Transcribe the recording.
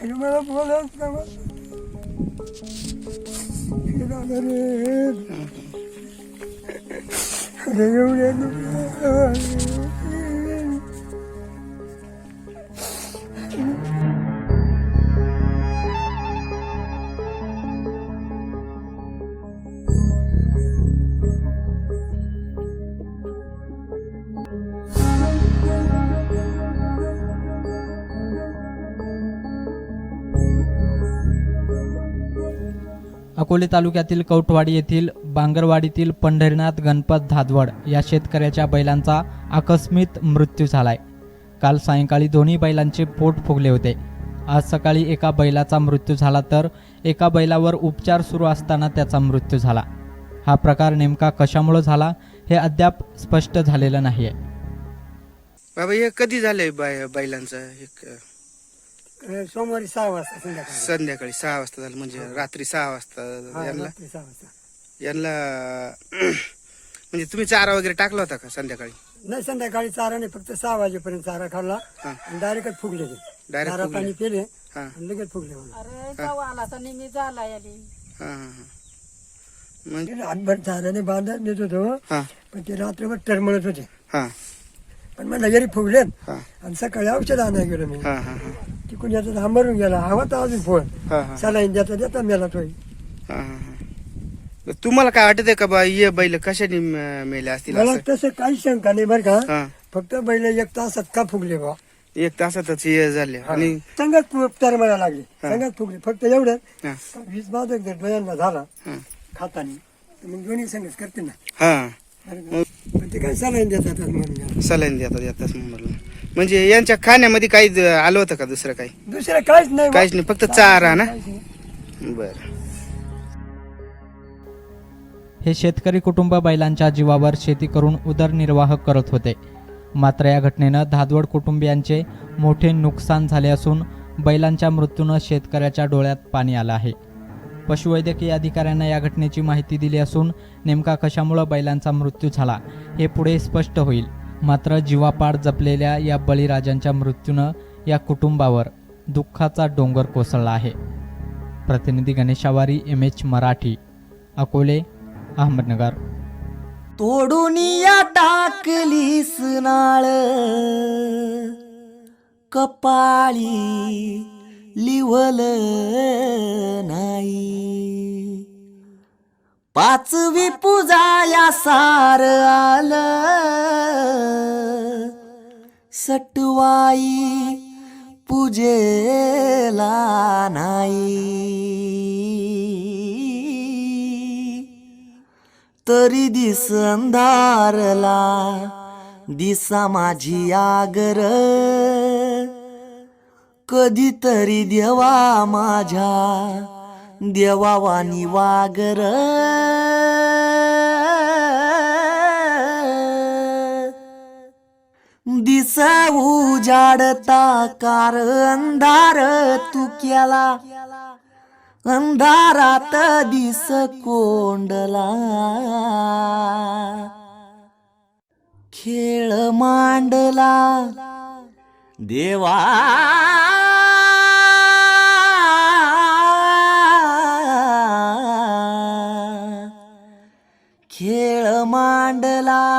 आणि मला बोलायच ना रे अरे अकोले तालुक्यातील कौटवाडी येथील बांगरवाडीतील पंढरीनाथ गणपत धादवड या शेतकऱ्याच्या बैलांचा आकस्मित मृत्यू झालाय. काल सायंकाळी दोन्ही बैलांचे पोट फुगले होते. आज सकाळी एका बैलाचा मृत्यू झाला तर एका बैलावर उपचार सुरू असताना त्याचा मृत्यू झाला. हा प्रकार नेमका कशामुळे झाला हे अद्याप स्पष्ट झालेलं नाहीये. बाबा हे कधी झालंय बाय बैलांचं? अं, सोमवारी सहा वाजता संध्याकाळी. संध्याकाळी सहा वाजता झालं म्हणजे रात्री सहा वाजता हा, यांना रात्री सहा वाजता. यांना म्हणजे तुम्ही चारा वगैरे टाकला होता का संध्याकाळी? नाही संध्याकाळी चारा नाही फक्त सहा वाजेपर्यंत चारा खाल्ला हा. आणि डायरेक्टच फुगले ते. Direct चारा फुगले. पाणी पिले हा. आणि लगेच फुगले अरे जाऊ आला तर नेहमी झाला याली. हा हा हा. म्हणजे रातभर चाऱ्याने बांधत नेत होतो हा. पण ते रात्रभर टरमळत होते. हा. पण मला जरी फुगलेत. हा. आणि सकाळी औषध आणायला गेलो मी. हा हा हा. तिकडून याचा थांबरून गेला. हवा तर अजून फोन. हा हा. सलाईन देता देता मेला तो. हा, हा, हा. तुम्हाला काय वाटत का बा ये बैल कशाने म- मेले असतील मला असं? तसं काही शंका नाही बरं का. हा. फक्त बैल एक तासात का फुगले बा. एक तासातच हे झाले. आणि संगत तरमळा लागले. संगत फुगले. फक्त एवढं हा. वीस बाधक जर डोळ्यांना झाला हा. खातानी तर मग दोन्ही संगत करते ना. हा. बरं का? पण ते काय सलाईन देतात म्हणून. गेला. सलाईन देतात येतात म्हणलं म्हणजे यांच्या खाण्यामध्ये काही द- आलं होतं का दुसरं काही? दुसरं काहीच नाही. काहीच नाही फक्त चारा ना. काहीच नाही. बर. हे शेतकरी कुटुंब बैलांच्या जीवावर शेती करून उदरनिर्वाह करत होते. मात्र या घटनेनं धादवड कुटुंबियांचे मोठे नुकसान झाले असून बैलांच्या मृत्यूनं शेतकऱ्याच्या डोळ्यात पाणी आलं आहे. पशुवैद्यकीय अधिकाऱ्यांना या घटनेची माहिती दिली असून नेमका कशामुळं बैलांचा मृत्यू झाला हे पुढे स्पष्ट होईल. मात्र जीवापाड जपलेल्या या बळीराजांच्या मृत्यूनं या कुटुंबावर दुःखाचा डोंगर कोसळला आहे. प्रतिनिधी गणेशावारी एम एच मराठी अकोले अहमदनगर. तोडून या टाकली नाळ कपाळी लिवल नाही. पाचवी पूजा या सार आलं सटवाई पूजेला नाही. तरी दिस अंधारला दिसा माझी आगर. कधीतरी देवा माझ्या देवावानी वागर. दिस उजाडता कार अंधार तू केला अंधारात दिस कोंडला. खेळ मांडला. देवा. खेळ मांडला.